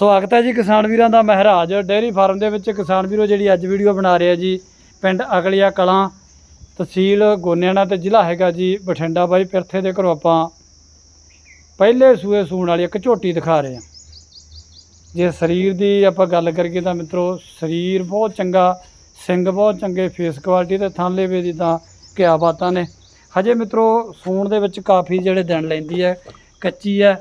ਸਵਾਗਤ ਹੈ ਜੀ ਕਿਸਾਨ ਵੀਰਾਂ ਦਾ ਮਹਿਰਾਜ। ਡੇਅਰੀ ਫਾਰਮ ਦੇ ਵਿੱਚ ਕਿਸਾਨ ਵੀਰੋ ਜਿਹੜੀ ਅੱਜ ਵੀਡੀਓ ਬਣਾ ਰਿਹਾ ਜੀ, ਪਿੰਡ ਅਗਲੀਆ ਕਲਾਂ, ਤਹਿਸੀਲ ਗੋਨਿਆਣਾ ਤੇ ਜ਼ਿਲ੍ਹਾ ਹੈਗਾ ਜੀ ਬਠਿੰਡਾ ਬਾਈ, ਪਿਰਥੇ ਦੇ ਘਰੋਂ ਆਪਾਂ ਪਹਿਲੇ ਸੂਏ ਸੂਣ ਵਾਲੀ ਇੱਕ ਝੋਟੀ ਦਿਖਾ ਰਹੇ ਹਾਂ ਜੇ ਸਰੀਰ ਦੀ ਆਪਾਂ ਗੱਲ ਕਰੀਏ ਤਾਂ ਮਿੱਤਰੋ, ਸਰੀਰ ਬਹੁਤ ਚੰਗਾ ਸਿੰਘ ਬਹੁਤ ਚੰਗੇ ਫੇਸ ਕੁਆਲਿਟੀ ਤੇ ਥਾਂਲੇ ਵੇ ਦੀ ਤਾਂ ਕਿਆ ਬਾਤਾਂ ਨੇ। ਹਜੇ ਮਿੱਤਰੋ, ਸੂਣ ਦੇ ਵਿੱਚ ਕਾਫੀ ਜਿਹੜੇ ਦਿਨ ਲੈਂਦੀ ਹੈ, ਕੱਚੀ ਹੈ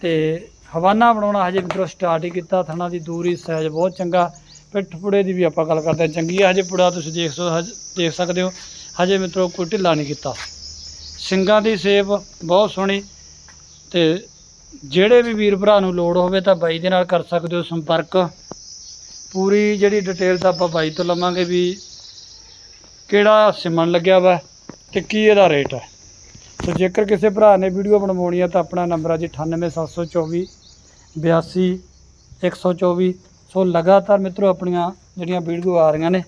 ਤੇ ਹਵਾਨਾ ਬਣਾਉਣਾ ਹਜੇ ਮਿੱਤਰੋ ਸਟਾਰਟ ਹੀ ਕੀਤਾ, ਥਣਾ ਦੀ ਦੂਰੀ ਸਾਈਜ਼ ਬਹੁਤ ਚੰਗਾ। ਪਿੱਠ ਪੁੜੇ ਦੀ ਵੀ ਆਪਾਂ ਗੱਲ ਕਰਦੇ ਹਾਂ। ਚੰਗੀ ਹੈ ਹਜੇ ਪੁੜਾ, ਤੁਸੀਂ ਦੇਖ ਸੋ ਹਜ- ਦੇਖ ਸਕਦੇ ਹੋ। ਹਜੇ ਮਿੱਤਰੋ ਕੋਈ ਢਿੱਲਾ ਨਹੀਂ ਕੀਤਾ। ਸਿੰਗਾਂ ਦੀ ਸੇਪ ਬਹੁਤ ਸੋਹਣੀ ਤੇ ਜਿਹੜੇ ਵੀ ਵੀਰ ਭਰਾ ਨੂੰ ਲੋੜ ਹੋਵੇ ਤਾਂ ਬਾਈ ਦੇ ਨਾਲ ਕਰ ਸਕਦੇ ਹੋ ਸੰਪਰਕ। ਪੂਰੀ ਜਿਹੜੀ ਡਿਟੇਲ ਤਾਂ ਆਪਾਂ ਬਾਈ ਤੋਂ ਲਵਾਂਗੇ ਵੀ ਕਿਹੜਾ ਸਿਮਣ ਲੱਗਿਆ ਵਾ ਤੇ ਕੀ ਇਹਦਾ ਰੇਟ ਹੈ। ਸੋ ਜੇਕਰ ਕਿਸੇ ਭਰਾ ਨੇ ਵੀਡੀਓ ਬਣਵਾਉਣੀ ਹੈ ਤਾਂ ਆਪਣਾ ਨੰਬਰ ਹੈ ਜੀ 98724 82 124 ਸੋ ਲਗਾਤਾਰ ਮਿੱਤਰੋ ਆਪਣੀਆਂ ਜਿਹੜੀਆਂ ਵੀਡੀਓ ਆ ਰਹੀਆਂ ਨੇ,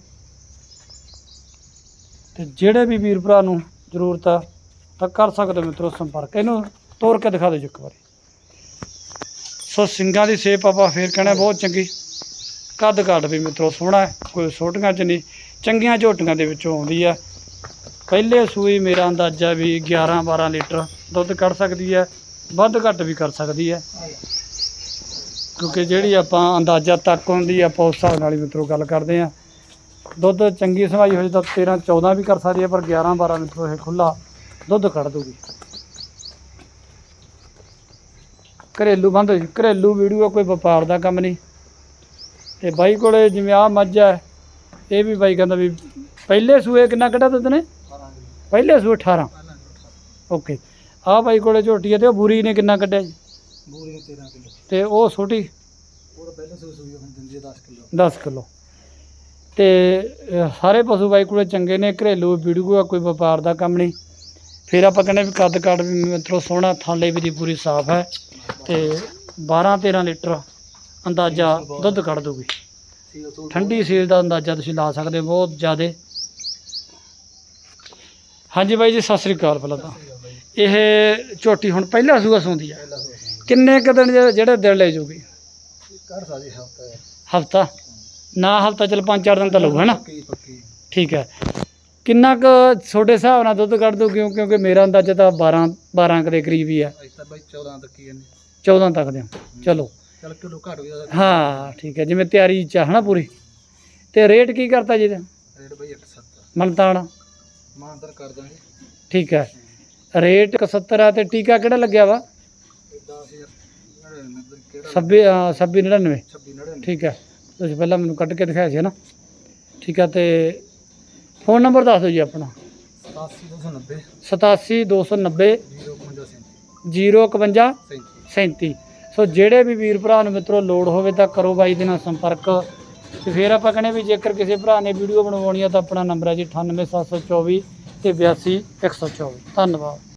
ਤੇ ਜਿਹੜੇ ਵੀ ਵੀਰ ਭਰਾ ਨੂੰ ਜ਼ਰੂਰਤ ਆ, ਤਾਂ ਕਰ ਸਕਦੇ ਹੋ ਮਿੱਤਰੋ ਸੰਪਰਕ। ਇਹਨੂੰ ਤੋੜ ਕੇ ਦਿਖਾ ਦਿਓ ਇੱਕ ਵਾਰੀ। ਸੋ ਸਿੰਘਾਂ ਦੀ ਸੇਪ ਆਪਾਂ ਫੇਰ ਕਹਿਣਾ ਬਹੁਤ ਚੰਗੀ। ਕੱਦ ਕਾਠ ਵੀ ਮਿੱਤਰੋ ਸੋਹਣਾ ਕੋਈ ਛੋਟੀਆਂ ਚ ਨਹੀਂ, ਚੰਗੀਆਂ ਝੋਟੀਆਂ ਦੇ ਵਿੱਚੋਂ ਆਉਂਦੀ ਆ। ਪਹਿਲੇ ਸੂਈ ਮੇਰਾ ਅੰਦਾਜ਼ਾ ਵੀ 11 12 ਲੀਟਰ ਦੁੱਧ ਕੱਢ ਸਕਦੀ ਹੈ, ਵੱਧ ਘੱਟ ਵੀ ਕਰ ਸਕਦੀ ਹੈ। ਕਿਉਂਕਿ ਜਿਹੜੀ ਆਪਾਂ ਅੰਦਾਜ਼ਾ ਤੱਕ ਹੁੰਦੀ ਆਪਾਂ ਉਸ ਹਿਸਾਬ ਨਾਲ ਹੀ ਮਿੱਤਰੋ ਗੱਲ ਕਰਦੇ ਆ ਦੁੱਧ ਚੰਗੀ ਸਵਾਈ ਹੋਈ ਤਾਂ 13 14 ਵੀ ਕਰ ਸਕਦੀ ਹੈ, ਪਰ 11 12 ਮਿੱਤਰੋ ਇਹ ਖੁੱਲਾ ਦੁੱਧ ਕੱਢ ਦੂਗੀ ਘਰੇਲੂ ਬੰਦ ਘਰੇਲੂ ਵੀਡੀਓ ਕੋਈ ਵਪਾਰ ਦਾ ਕੰਮ ਨਹੀਂ। ਤੇ ਬਾਈ ਕੋਲੇ ਜਿਵੇਂ ਆ ਮੱਝ ਹੈ, ਇਹ ਵੀ ਬਾਈ ਕਹਿੰਦਾ ਵੀ ਪਹਿਲੇ ਸੂਏ ਕਿੰਨਾ ਕੱਢਾ ਦੁੱਧ ਨੇ? ਪਹਿਲੇ ਸੂਏ 18 ਓਕੇ। ਆ ਬਾਈ ਕੋਲੇ ਝੋਟੀ ਹੈ ਤੇ ਉਹ ਬੂਰੀ ਨੇ ਕਿੰਨਾ ਕੱਢਿਆ ਜੀ? ਬੂਰੀ 13 ਕਿਲੋ। ਤੇ ਉਹ ਛੋਟੀ? ਉਹ ਪਹਿਲੇ ਸੂਈ ਸੂਈ ਹੁਣ ਦਿੰਦੀ ਹੈ 10 ਕਿਲੋ। 10 ਕਿਲੋ। ਤੇ ਸਾਰੇ ਪਸ਼ੂ ਬਾਈ ਕੋਲੇ ਚੰਗੇ ਨੇ ਘਰੇਲੂ ਵੀਡੀਓ ਆ ਕੋਈ ਵਪਾਰ ਦਾ ਕੰਮ ਨਹੀਂ। ਫਿਰ ਆਪਾਂ ਕਹਿੰਦੇ ਵੀ ਕੱਦ ਕਾਠ ਵੀ ਮਿੱਤਰੋ ਸੋਹਣਾ ਥਾਲੇ ਵੀ ਦੀ ਪੂਰੀ ਸਾਫ਼ ਹੈ। ਤੇ 12 13 ਲੀਟਰ ਅੰਦਾਜ਼ਾ ਦੁੱਧ ਕੱਢ ਦੂਗੀ ਠੰਡੀ ਸੀਲ ਦਾ ਅੰਦਾਜ਼ਾ ਤੁਸੀਂ ਲਾ ਸਕਦੇ ਹੋ ਬਹੁਤ ਜ਼ਿਆਦੇ। ਹਾਂਜੀ ਬਾਈ ਜੀ ਸਤਿ ਸ੍ਰੀ ਅਕਾਲ ਪਹਿਲਾਂ ਤਾਂ। ਇਹ ਝੋਟੀ ਹੁਣ ਪਹਿਲਾ ਸੂਆ ਸੌਂਦੀ ਆ। ਕਿੰਨੇ ਕੁ ਦਿਨ ਜਿਹੜੇ- ਜਿਹੜੇ ਦਿਨ ਲੈ ਜੂਗੀ? ਕਰ ਹਫਤਾ। ਨਾ ਹਫਤਾ ਚਲ 5-4 ਦਿਨ ਤਾਂ ਲਊ ਹੈ ਨਾ ਪੱਕੀ ਪੱਕੀ ਠੀਕ ਹੈ। ਕਿੰਨਾ ਕੁ ਤੁਹਾਡੇ ਹਿਸਾਬ ਨਾਲ ਦੁੱਧ ਕੱਢ ਦੂ ਕਿਉਂ ਕਿਉਂਕਿ ਮੇਰਾ ਅੰਦਾਜ਼ਾ ਤਾਂ 12 12 ਕੁ ਦੇ ਕਰੀਬ ਹੀ ਆ। ਅੱਜ ਤਾਂ ਬਾਈ 14 ਤੱਕ ਹੀ ਇਹਨੇ। 14 ਤੱਕ ਦੇ ਚਲੋ। ਚੱਲ ਕਿਲੋ ਘੱਟ ਵੀ ਦਾ ਹਾਂ ਠੀਕ ਹੈ। ਜਿਵੇਂ ਤਿਆਰੀ ਚ ਆ ਹਨਾ ਪੂਰੀ? ਤੇ ਰੇਟ ਕੀ ਕਰਤਾ ਜੀ ਇਹਦਾ? ਰੇਟ ਬਾਈ 170 ਮਨਤਾਨ ਮਾਨਦਰ ਕਰ ਦਾਂਗੇ। ਠੀਕ ਹੈ। ਰੇਟ 71 ਆ ਤੇ ਟੀਕਾ ਕਿਹੜਾ ਲੱਗਿਆ ਵਾ? 10000 99 ਕਿਹੜਾ 26 26 99 26 99 ਠੀਕ ਹੈ। ਤੁਸੀਂ ਪਹਿਲਾਂ ਮੈਨੂੰ ਕੱਢ ਕੇ ਦਿਖਾਇਆ ਸੀ ਨਾ? ਠੀਕ ਹੈ ਤੇ ਫੋਨ ਨੰਬਰ ਦੱਸ ਦਿਓ ਜੀ ਆਪਣਾ। 8290 87290 055 051 37 ਸੋ ਜਿਹੜੇ ਵੀ ਵੀਰ ਭਰਾ ਨੂੰ ਮਿੱਤਰੋ ਲੋੜ ਹੋਵੇ ਤਾਂ ਕਰੋ ਬਾਈ ਦੇ ਨਾਲ ਸੰਪਰਕ। ਤੇ ਫਿਰ ਆਪਾਂ ਕਹਿੰਦੇ ਵੀ ਜੇਕਰ ਕਿਸੇ ਭਰਾ ਨੇ ਵੀਡੀਓ ਬਣਵਾਉਣੀ ਆ ਤਾਂ ਆਪਣਾ ਨੰਬਰ ਹੈ ਜੀ 98724 ਤੇ 82 124 ਧੰਨਵਾਦ।